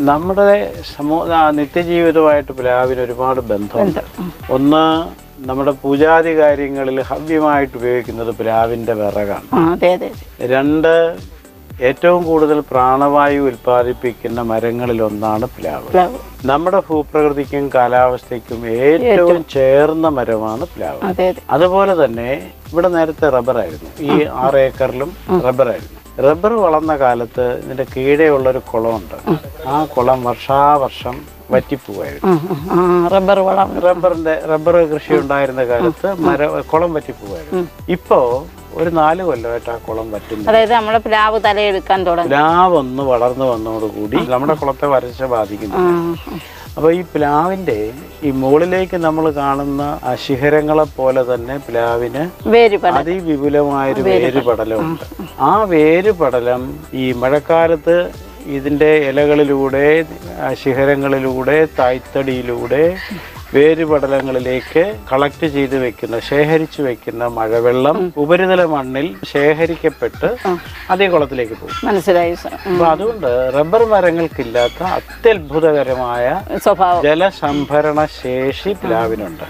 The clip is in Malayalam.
നമ്മുടെ സമൂഹ ആ, നിത്യജീവിതമായിട്ട് പ്ലാവിന് ഒരുപാട് ബന്ധമുണ്ട്. ഒന്ന് നമ്മുടെ പൂജാതി കാര്യങ്ങളിൽ ഹവ്യമായിട്ട് ഉപയോഗിക്കുന്നത് പ്ലാവിന്റെ വിറകാണ്. രണ്ട് ഏറ്റവും കൂടുതൽ പ്രാണവായു ഉൽപ്പാദിപ്പിക്കുന്ന മരങ്ങളിൽ ഒന്നാണ് പ്ലാവ്. നമ്മുടെ ഭൂപ്രകൃതിക്കും കാലാവസ്ഥയ്ക്കും ഏറ്റവും ചേർന്ന മരമാണ് പ്ലാവ്. അതെ അതെ. അതുപോലെ തന്നെ ഇവിടെ നേരത്തെ റബ്ബറായിരുന്നു. ഈ ആറ് ഏക്കറിലും റബ്ബറായിരുന്നു. റബ്ബർ വളർന്ന കാലത്ത് ഇതിന്റെ കീഴെയുള്ള ഒരു കുളമുണ്ട്. ആ. കുളം വർഷാവർഷം വറ്റിപ്പോവായിരുന്നു. റബ്ബർ വളം. റബ്ബറിന്റെ റബ്ബർ കൃഷി ഉണ്ടായിരുന്ന കാലത്ത് മര കുളം വറ്റിപ്പോവായിരുന്നു. ഇപ്പോ ഒരു നാല് കൊല്ലമായിട്ട് ആ കുളം പറ്റുന്നു അതായത് നമ്മുടെ പ്ലാവ് തലയെടുക്കാൻ തുടങ്ങി. പ്ലാവ് ഒന്ന് വളർന്നു വന്നതോടുകൂടി നമ്മുടെ കുളത്തെ വരച്ച ബാധിക്കുന്നു. അപ്പോൾ അപ്പൊ ഈ പ്ലാവിന്റെ ഈ മുകളിലേക്ക് നമ്മൾ കാണുന്ന ആ ശിഖരങ്ങളെ പോലെ തന്നെ പ്ലാവിന് അതിവിപുലമായൊരു വേരുപടലമുണ്ട് ആ വേരുപടലം ഈ മഴക്കാലത്ത് ഇതിന്റെ ഇലകളിലൂടെ ശിഖരങ്ങളിലൂടെ തായ്തടിയിലൂടെ വേരുപടലങ്ങളിലേക്ക് കളക്ട് ചെയ്ത് വെക്കുന്ന ശേഖരിച്ചു വെക്കുന്ന മഴവെള്ളം ഉപരിതല മണ്ണിൽ ശേഖരിക്കപ്പെട്ട് അതേ കുളത്തിലേക്ക് പോകും. മനസ്സിലായി. അപ്പൊ അതുകൊണ്ട് റബ്ബർ മരങ്ങൾക്കില്ലാത്ത അത്യത്ഭുതകരമായ സ്വഭാവം. ജലസംഭരണ ശേഷി പ്ലാവിനുണ്ട്